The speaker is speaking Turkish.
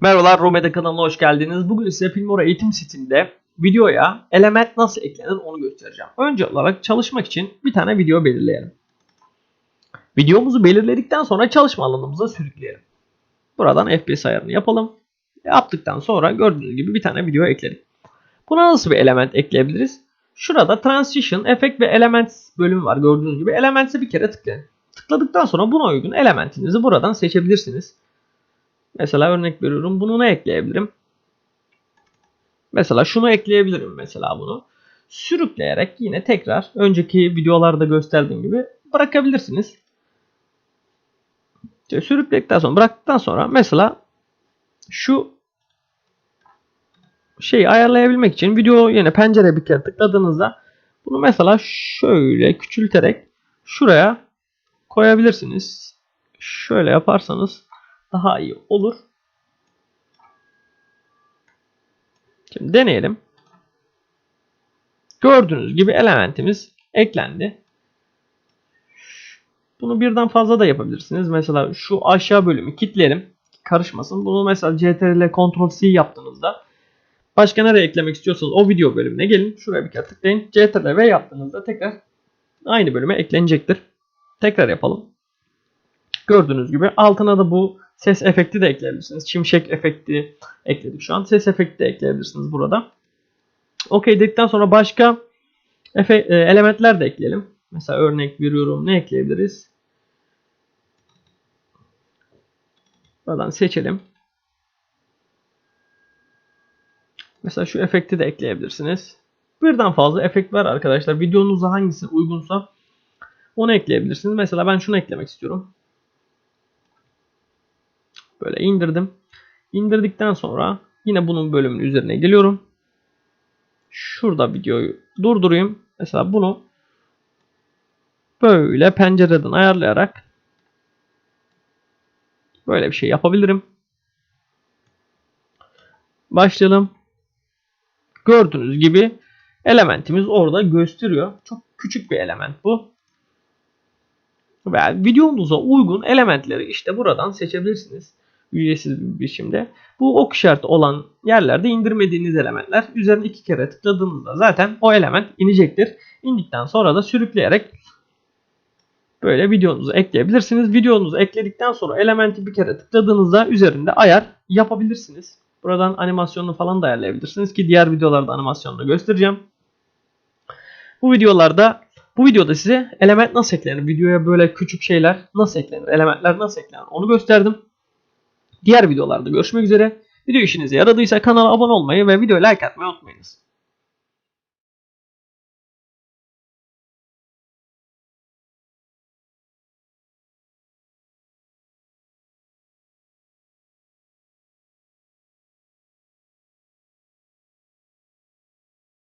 Merhabalar Romeda kanalına hoş geldiniz. Bugün size Filmora eğitim sitinde videoya element nasıl eklenir onu göstereceğim. Önce olarak çalışmak için bir tane video belirleyelim. Videomuzu belirledikten sonra çalışma alanımıza sürükleyelim. Buradan FPS ayarını yapalım. Yaptıktan sonra gördüğünüz gibi bir tane video ekledik. Buna nasıl bir element ekleyebiliriz? Şurada Transition, Effect ve Elements bölümü var gördüğünüz gibi. Elements'e bir kere tıklayın. Tıkladıktan sonra buna uygun elementinizi buradan seçebilirsiniz. Mesela örnek veriyorum. Bunu ne ekleyebilirim? Mesela şunu ekleyebilirim mesela bunu. Sürükleyerek yine tekrar önceki videolarda gösterdiğim gibi bırakabilirsiniz. İşte sürükledikten sonra bıraktıktan sonra mesela şu şeyi ayarlayabilmek için video yine pencere bir kere tıkladığınızda bunu mesela şöyle küçülterek şuraya koyabilirsiniz. Şöyle yaparsanız daha iyi olur. Şimdi deneyelim. Gördüğünüz gibi elementimiz eklendi. Bunu birden fazla da yapabilirsiniz. Mesela şu aşağı bölümü kilitleyelim. Karışmasın. Bunu mesela CTRL Ctrl C yaptığınızda başka nereye eklemek istiyorsanız o video bölümüne gelin. Şuraya bir kere tıklayın. CTRL V yaptığınızda tekrar aynı bölüme eklenecektir. Tekrar yapalım. Gördüğünüz gibi altına da bu ses efekti de ekleyebilirsiniz. Çimşek efekti ekledik şu an. Ses efekti de ekleyebilirsiniz burada. Okey dedikten sonra başka e, elementler de ekleyelim. Mesela örnek veriyorum. Ne ekleyebiliriz? Buradan seçelim. Mesela şu efekti de ekleyebilirsiniz. Birden fazla efekt var arkadaşlar. Videonuza hangisi uygunsa onu ekleyebilirsiniz. Mesela ben şunu eklemek istiyorum. Böyle indirdim. İndirdikten sonra yine bunun bölümünün üzerine geliyorum. Şurada videoyu durdurayım. Mesela bunu böyle pencereden ayarlayarak böyle bir şey yapabilirim. Başlayalım. Gördüğünüz gibi elementimiz orada gösteriyor. Çok küçük bir element bu. Ve videomuza uygun elementleri işte buradan seçebilirsiniz ücretsiz bir biçimde. Bu ok işareti olan yerlerde indirmediğiniz elementler üzerine iki kere tıkladığınızda zaten o element inecektir. İndikten sonra da sürükleyerek böyle videonuzu ekleyebilirsiniz. Videonuzu ekledikten sonra elementi bir kere tıkladığınızda üzerinde ayar yapabilirsiniz. Buradan animasyonunu falan da ayarlayabilirsiniz ki diğer videolarda animasyonunu göstereceğim. Bu videolarda bu videoda size element nasıl eklenir, videoya böyle küçük şeyler nasıl eklenir, elementler nasıl eklenir onu gösterdim. Diğer videolarda görüşmek üzere. Video işinize yaradıysa kanala abone olmayı ve videoya like atmayı unutmayınız.